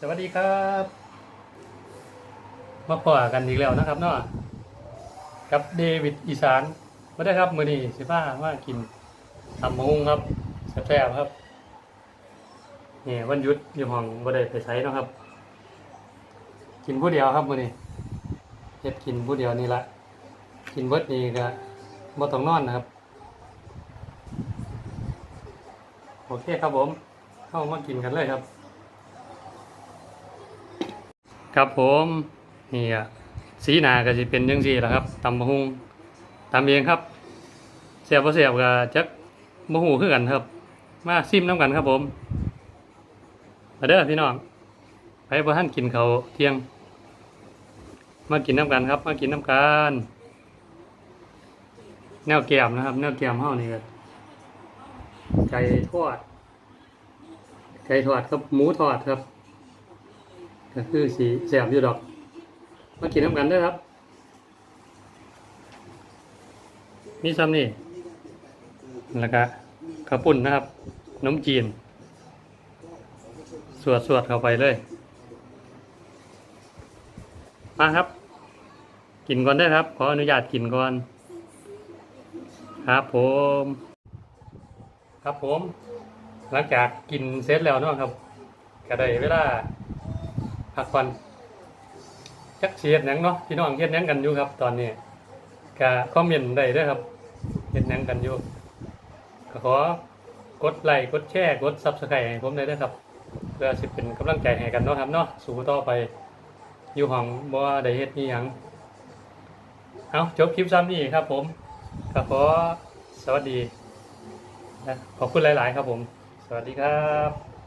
สวัสดีครับ มาพอกันอีกแล้วนะครับเนาะกับเดวิดอีสานมาได้ครับมือนี้สิบ้ามากินตำมะฮุงครับแซ่บๆครับนี่วันหยุดอยู่ห้องบ่ได้ไปใช้นาะครับ กินผู้เดียวครับมือนี้เฮ็ดกินผู้เดียวนี่ละกินเบิดนี่ก็บ่ต้องนอนนะครับโอเคครับผม เข้ามากินกันเลยครับ ครับผมนี่อะสีหนาก็จะเป็นยังสีแหละครับตำมะฮุงตำเองครับเสียบเสียบก็จักมะฮูคือกันครับ มาซิมน้ำกันครับผมมาเด้อพี่น้องไปบ่ท่านกินเขาเที่ยง มากินน้ำกันครับ มากินน้ำกันแนวแกมนะครับ แนวแกมเฮานี่ก็ไก่ทอดไก่ทอดครับหมูทอดครับ ก็คือสีแสบอยู่ดอก มากินน้ำกันด้ครับ มีซ้ำนี่แล้วก็ข้าวปุ้นนะครับขนมจีน สวดสวดเข้าไปเลย มาครับ กินก่อนได้ครับ ขออนุญาตกินก่อน ครับผม ครับผม หลังจากกินเสร็จแล้วเนาะครับก็ได้เวลา พักผ่อนจักเสียดหยังเนาะพี่น้องเฮ็ดหยังกันอยู่ครับ ตอนนี้ก็คอมเมนต์ได้ด้วยครับเฮ็ดหยังกันอยู่ก็ขอกดไลค์กดแชร์กด Subscribe ให้ผมได้ด้วยครับเพื่อสิเป็นกำลังใจให้กันเนาะครับเนาะสู้ต่อไป อยู่ห้องบ่ได้เฮ็ดอีหยังเอาจบคลิปซ้ำนี้ครับ ผมก็ขอสวัสดีนะขอบคุณหลาย ๆ ครับผม สวัสดีครับ